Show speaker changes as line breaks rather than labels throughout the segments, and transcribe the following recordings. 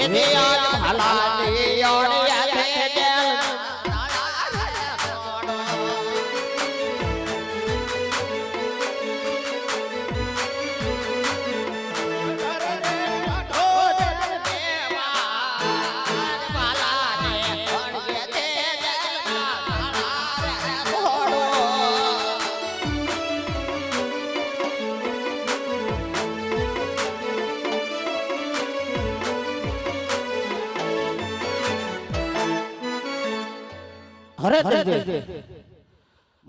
હે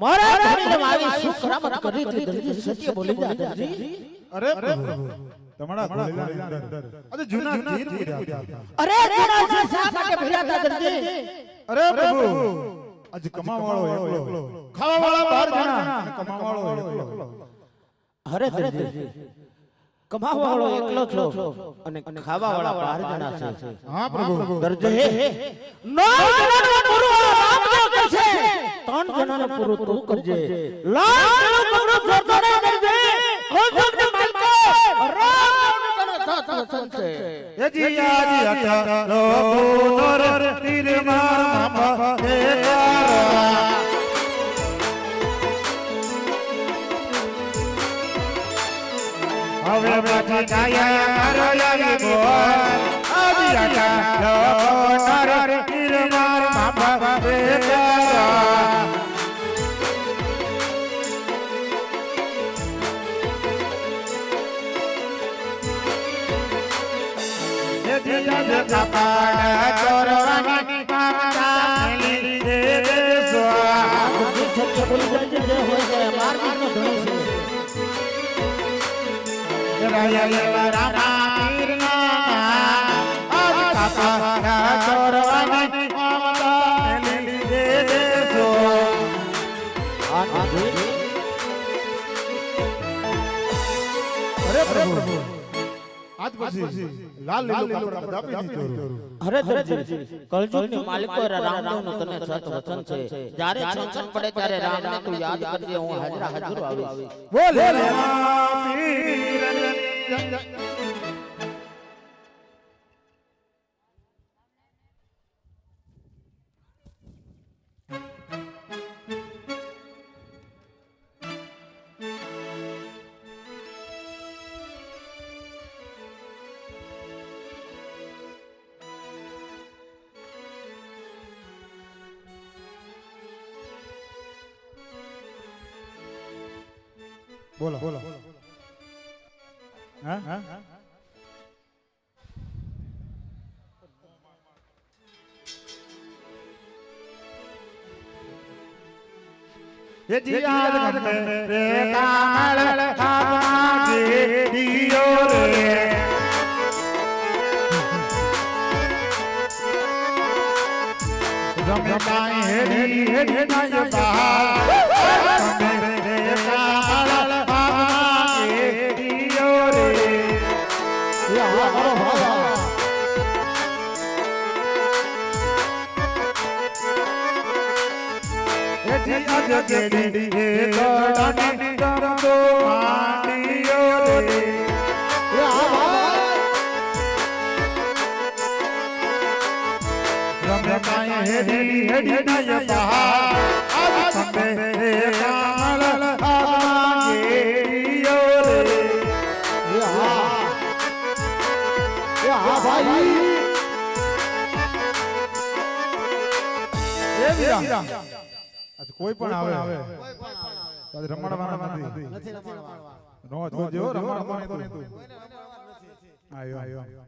મારા ધણીને આવી સુખ કરામત કરી હતી? દરજી સત્ય બોલી જા દરજી.
અરે તમારા ભોલેલાની અંદર અરે જૂના ધીર પૂર્યા હતા.
અરે જૂના છે શા માટે ભર્યા હતા દરજી.
અરે પ્રભુ. આજે કમાવાળો એકલો. ખાવાવાળા બહાર જણા. કમાવાળો એકલો.
અરે દરજી. કમાવાળો એકલો છો અને ખાવાવાળા બાર જણા છે.
હા પ્રભુ.
દરજી નો જણાનું પૂરું આ રામદેવ કરશે. ત્રણ જણાનું પૂરું તું કરજે. લાખ પૂરું સરદારે દરજી. ખોજોગને માલકો રામદેવને તને સાથ વસન છે
એ જી આજી હતા લોકો નર નિર્માણ માપા દેખારા હવે બાકી કાયા મારો યારી બોલ. હતા લોકો નર નિર્માણ માપા દેખારા દિયા જે કપાળ ચોરવાની
છે
રાયા રામા પીરના આજ કપાળ ચોરવાની માતા મેલી દે અરે પ્રભુ આજ પછી લાલ લીલો કપડા આપી દીધો
અરે દરજી કલયુગની માલિકો રામદેવનો તને સત વચન છે જ્યારે છંછન પડે ત્યારે રામને તું યાદ કરજે હું હાજરા હાજર આવી
બોલે. રામા પીર બોલો બોલો હા hả hả எதியாத கண்ணே தாள
தாமாதி தியோரே ரம்மாய் ஹெடி
ஹெடி நாய હે ગડાની ગમતો માંડિયો રે રમતાય હેડી હેડી નય પહાડ આજ ખંભે હે કામલ આગેડિયો રે
એ આ ભાઈ
એ વીરા કોઈ પણ આવે. આજ રમણવાના નથી. નો જોજો રમણવાનો નહીં નથી. આયો આયો.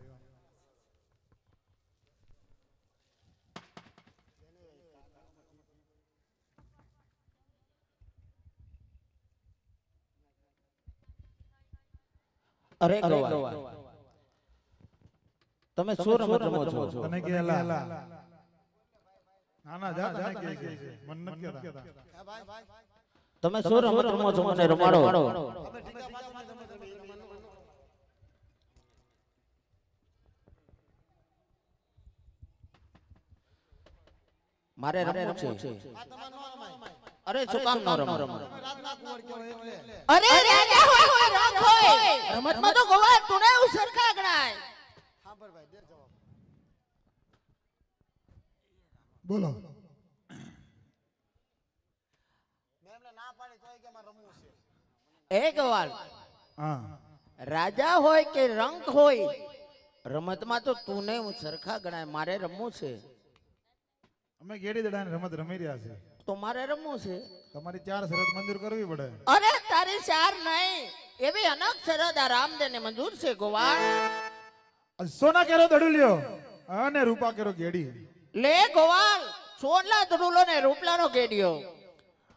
અરે ગવા તમે શું રમત રમો છો?
તને કે એલા ના ના કે કે મન ન કેતા.
તમે શું રમત રમો છો? મને રમાડો. મારે રમવું છે. અરે શું કામ ન રમો?
અરે રાજા હોય હોય રમતમાં તો ગોવા તુને એવું સરખા ગણાય
બોલો.
એક
હા.
રાજા હોય કે રંક હોય રમતમાં તો તું ને હું સરખા ગણાય. મારે રમવું છે.
અમે ઘેડી દડાની રમત રમી રહ્યા છે.
તો મારે રમવું છે.
તમારી ચાર શરત મંજૂર કરવી પડે.
અરે તારી ચાર નહીં. એવી અનક શરત આ રામદેવને મંજૂર છે ગોવાળ.
સોના કેરો દડુલ્યો અને રૂપા કેરો ગેડી.
લે ગોવાલ સોનલા ધડુલો ને રૂપલાનો કેડિયો.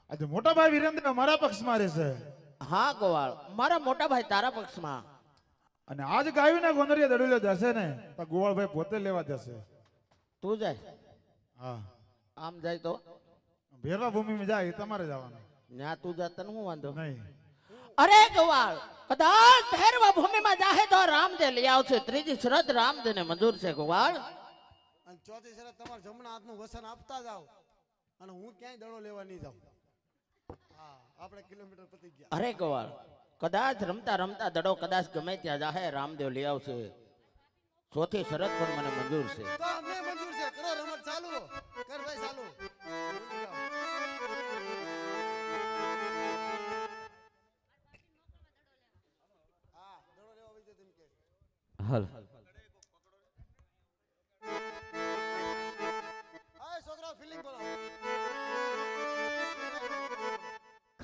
આજે મોટા ભાઈ વિરેન્દ્ર મારા પક્ષમાં રહેશે.
હા ગોવાળ મારા મોટા ભાઈ તારા પક્ષમાં.
અને આજ ગાયું ને ગોંદરિયા દડુલો જશે ને તો ગોવાળભાઈ પોતે લેવા જશે.
તું જાય.
હા.
આમ જાય તો?
ભેરવા ભૂમિમાં જાય તમારે જવાનું.
ત્યાં તું જા તને હું વાંધો?
નહીં.
અરે ગોવાળ કદાચ ભેરવા ભૂમિમાં જાહે તો રામદેવ લઈ આવશે. ત્રીજી શરત રામદેવને મંજૂર છે ગોવાળ
અને ચોથી શરત તમારા જમણા હાથનું વસન આપતા જાઓ અને હું ક્યાંય દડો લેવા નહીં જાઉં. હા આપણે કિલોમીટર પતી ગયા.
અરે ગોવાળ કદાચ રમતા રમતા દડો કદાચ ગમે ત્યાં જાહે રામદેવ લઈ આવશે. ચોથી શરત પણ મને મંજૂર છે.
તો અમને મંજૂર છે. કરો રમત ચાલુ. કર ભાઈ ચાલુ.
હાલ.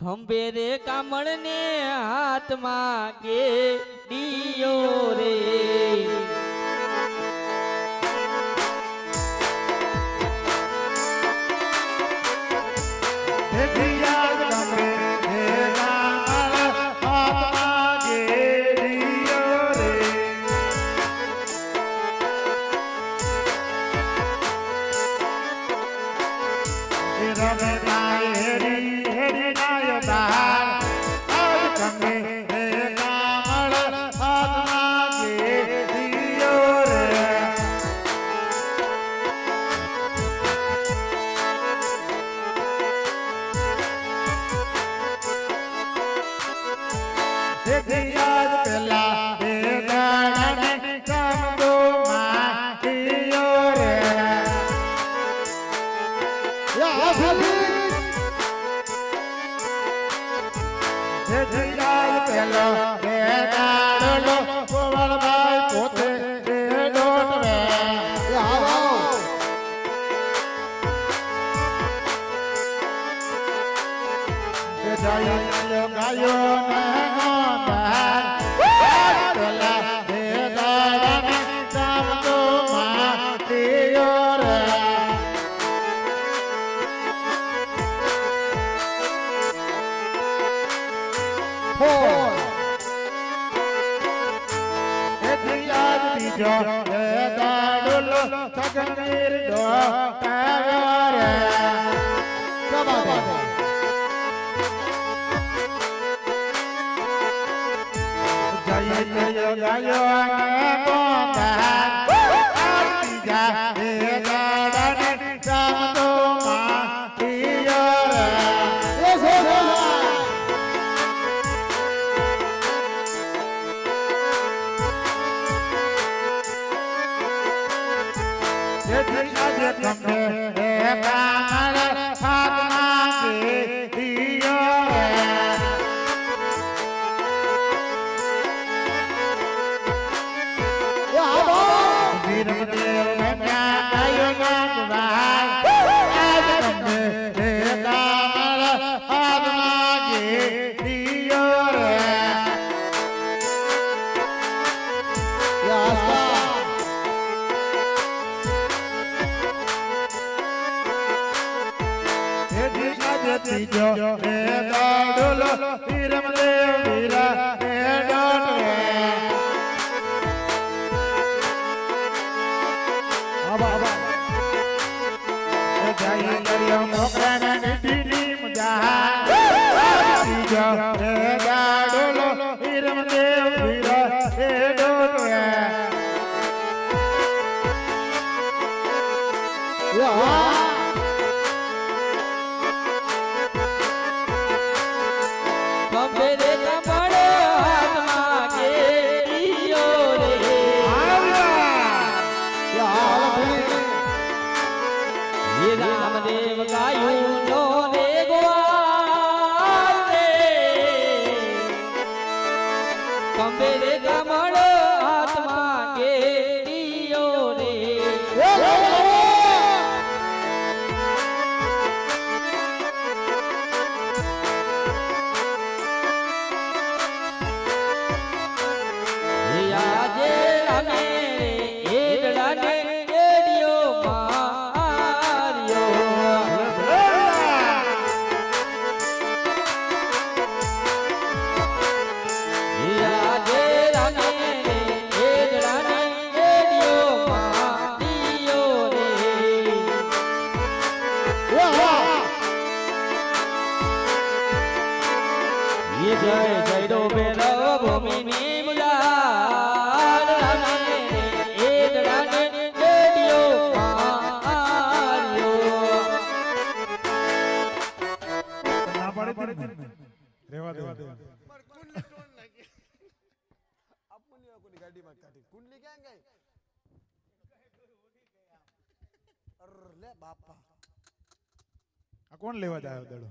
ખંભે રે હાથમાં હાથમાં ગેડીયો રે.
अगला ફોર એથી આજ બીજો એ દાડુલો તકનીર દો તારે કબા દે જય જય ગાયો
ને કોતા ખંભે કંબે રે
રેવા કુંડલી કાઢી કુંડલી ક્યાં ગઈ અર લે બાપા
આ કોણ લેવા જાય દડો?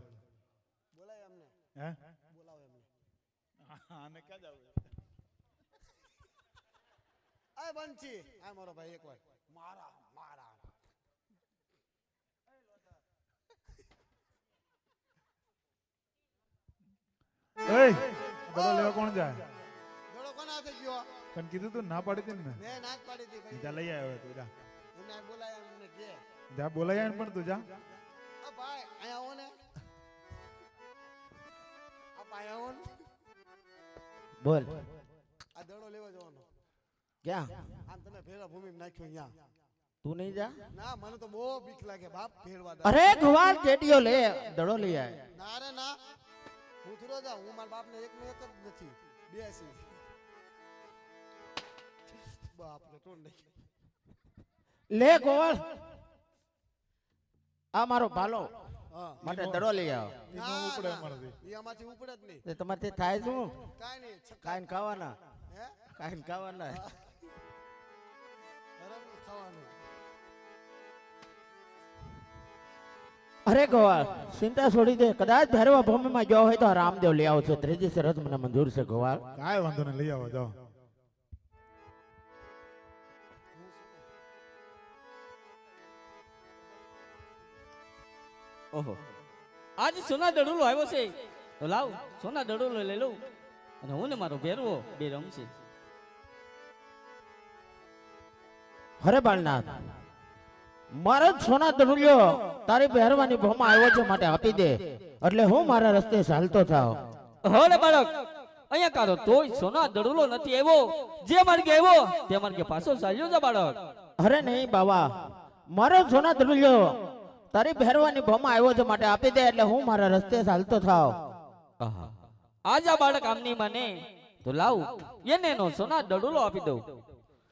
બોલાય અમને.
હે? આને ક્યાં જાવ
આ બંચી આ મારો ભાઈ એકવાર મારા મારા.
એય દડો લેવા કોણ જાય?
દોડો કોના હાથે ગયો?
તને કીધું તું ના પાડી હતી ને
મેં? નાચ પાડી હતી ભાઈ.
જા લઈ આવ્યો તું જા.
એમને આ બોલાય એમને કે.
જા બોલાય પણ તું જા.
આ ભાઈ અહીંયા આવો ને. આ ભાઈ આવો ને.
બોલ
આ દડો લેવા જવાનો
ક્યાં
આમ તમે ભેરા ભૂમિ નાખ્યો અહીંયા
તું નહીં જા
ના મને તો બહુ બીક લાગે બાપ ભેળવા દે
અરે ગોવાળ કેટીઓ લે દડો લઈ આય
ના રે ના હું થોડો જા હું મારા બાપને એક ને એક જ નથી બેસી બાપ રે ટોન નાખ્યો
લે ગોવાળ આ મારો ભાલો
હા
માટે દડો લઈ આવો.
ઈ ઉપડે અમારાથી.
ઈ ઉપડે જ નહીં.
તે તમારે થાય શું?
કાંઈ નહીં
કાઈન ખાવાના?
હે?
કાઈન ખાવાના?
બરાબર ખાવાનું.
અરે ગોવા ચિંતા છોડી દે. કદાચ ભૈરવા ભૂમિમાં ગયો હોય તો રામદેવ લઈ આવો છો ત્રીજી શરત મને મંજૂર છે ગોવા
કાંઈ વાંધો નહીં લઈ આવો જાઓ.
ઓહો. આજ સોના દડુલો આવ્યો છે. તો લાવ સોના દડુલો લઈ લઉં. અને હું ને મારો ભેરવો બે રમશે.
હરે બાળનાથ મારો સોના દડુલ્યો તારી પહેરવાની ભોમાં આવ્યો છે માટે આપી દે. એટલે હું મારા રસ્તે ચાલતો થાવ.
હોરે બાળક અહીંયા કારો તોય સોના દડુલો નથી આવ્યો. જે માર્ગે આવ્યો તે માર્ગે પાછો ચાલ્યો જા બાળક.
અરે નહીં બાવા મારો સોના દરુલ્યો તારી ભેરવાની ભમા આવ્યો છે માટે આપી દે એટલે હું મારા રસ્તે ચાલતો થાવ.
આજ આ બાળક આમની મને. તો લાવ એને નો સોના દડુલો આપી દઉં.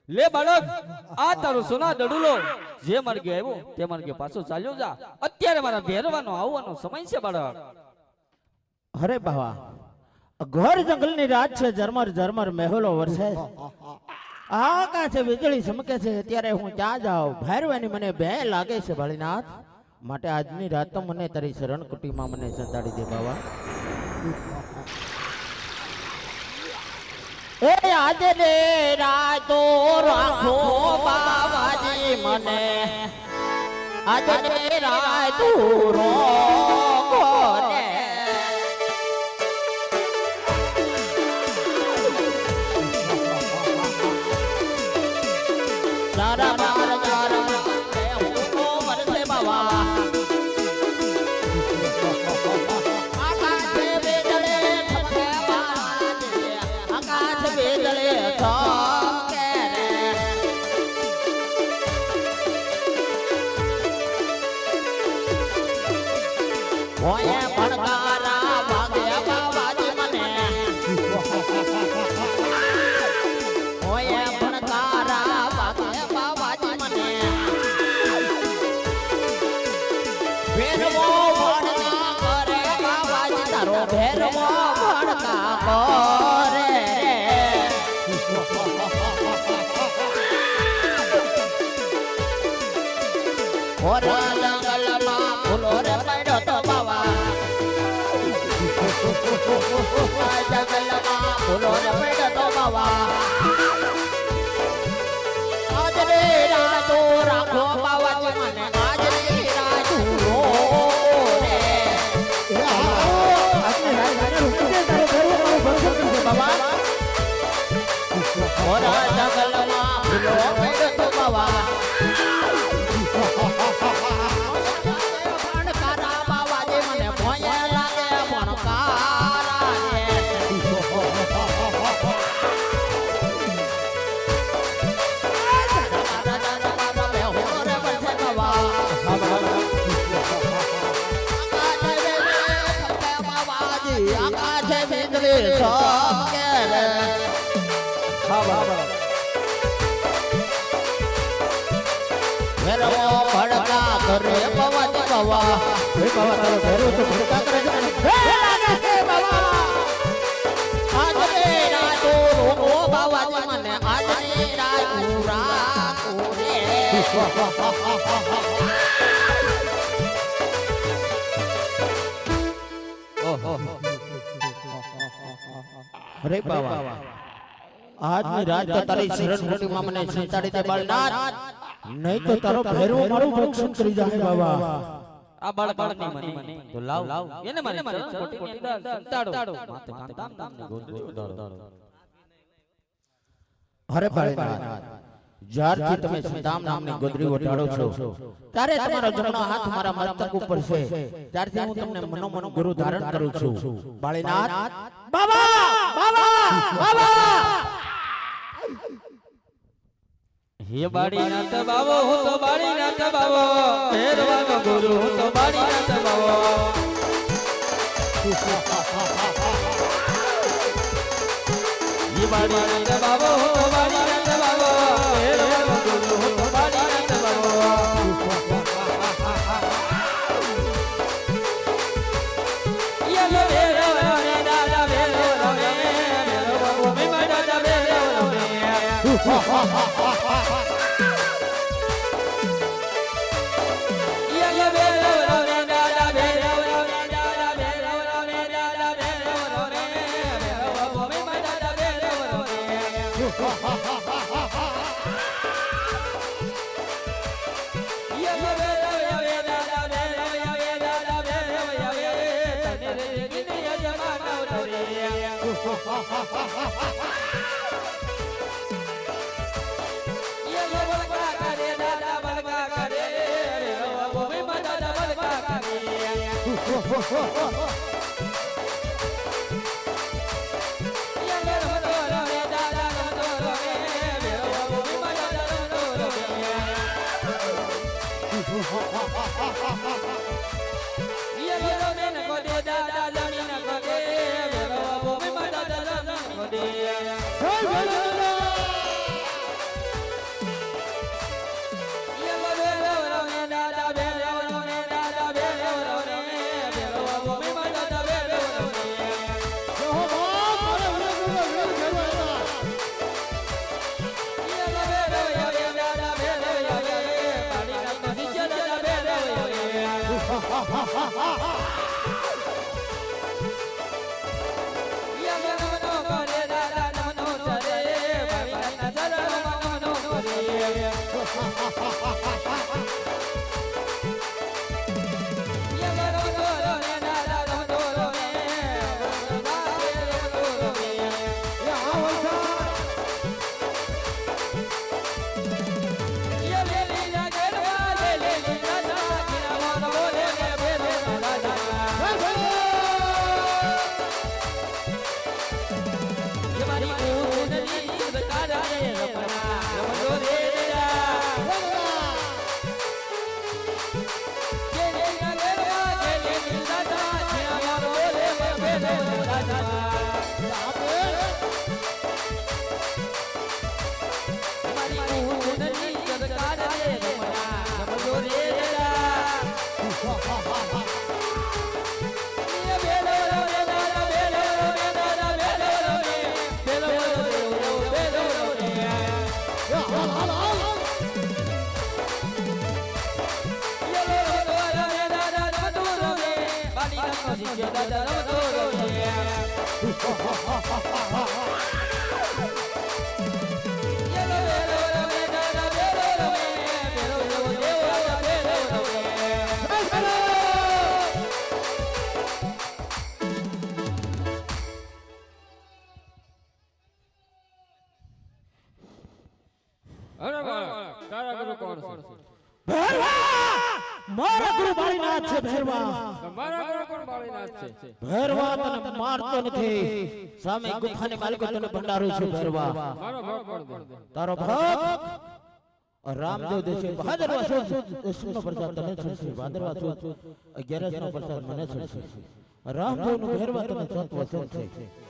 લે બાળક આ તારો સોના દડુલો. જે માર્ગે આવ્યો તે માર્ગે પાછો ચાલ્યો જા. અત્યારે મારા ભેરવાનો આવવાનો સમય છે બાળક.
અરે બાવા ઘર જંગલની રાત છે ઝરમર ઝરમર મહેલો વરસે. આકાશે વીજળી ચમકે છે ત્યારે હું ક્યાં જાઉં? ભેરવાની મને બે લાગે છે ભળીનાથ. માટે આજની રાત તો મને તારી શરણકુટીમાં મને સંતાડી દે બાવા. એ આજે રાતો રાખો બાવાજી મને. આજે રાતો રાખો ને. જારા જંગલમાં ફૂલો ને પડતો બાવા આજ રે રાતો રાખો બાવાજી મને આજ રે રાતો રે ઓરા જંગલમાં ફૂલો પડતો બાવા પવન પવા પવા તારો ભેરો તો ભડકા કરે છે હે લાગે છે બાવા. આજ રે રાતો રોગો બાવાજી મને આજ રે રાતો રાતો રે અરે બાવા આજની રાત તો તારી શરણ કુટીમાં મને સંતાડી દે બાળનાથ. નહીં તો તારો ભેરવો મારું ભક્ષણ કરી જાય બાબા
આ બાળકની મને. તો લાવ. એને મને ચરણ કોટી કોટી સંતાડો માથે કામ કામ ને ગોળ ગોળ ઉડાડો
અરે બાળનાથ જ્યારથી તમે સંતામ નામની ગોદરી ઓઢાડો છો ત્યારે તમારો જમણો હાથ મારા મસ્તક ઉપર છે. ત્યારથી હું તમને મનોમન ગુરુ ધારણ કરું છું. બાળીનાથ. બાબા! બાબા! બાબા!
હે બાડી નાથ બાવો, હું તો બાડી નાથ બાવો ભેરવાનો ગુરુ હું તો બાડી નાથ બાવો. હે બાડી નાથ બાવો, હું તો બાડી નાથ બાવો ભેરવાનો ગુરુ હું તો બાડી નાથ બાવો યલો ભેરવાનો દાદા ભેરવાનો રે ભેરવાનો મે દાદા ભેરવાનો રે યલો રે દાદા રમતો તારા ગુરુ કોણ છે?
ભેરવા! મારા ગુરુ બાળીનાથ છે ભેરવા
તમારા ગુરુ કોણ બાળીનાથ છે
ભેરવા તને મારતો નથી સામે ગુફાની માલિકો તને ભંડારું છું ભેરવા
મારો ભાગ કોણ દે
તારો ભક્ત રામદેવ દેશે ભાદરવા સુદ દસનો પ્રસાદ તને છડશે ભાદરવા સુદ અગિયારસ નો પ્રસાદ મને છડશે રામદેવનું ભેરવા તને સત વસન છે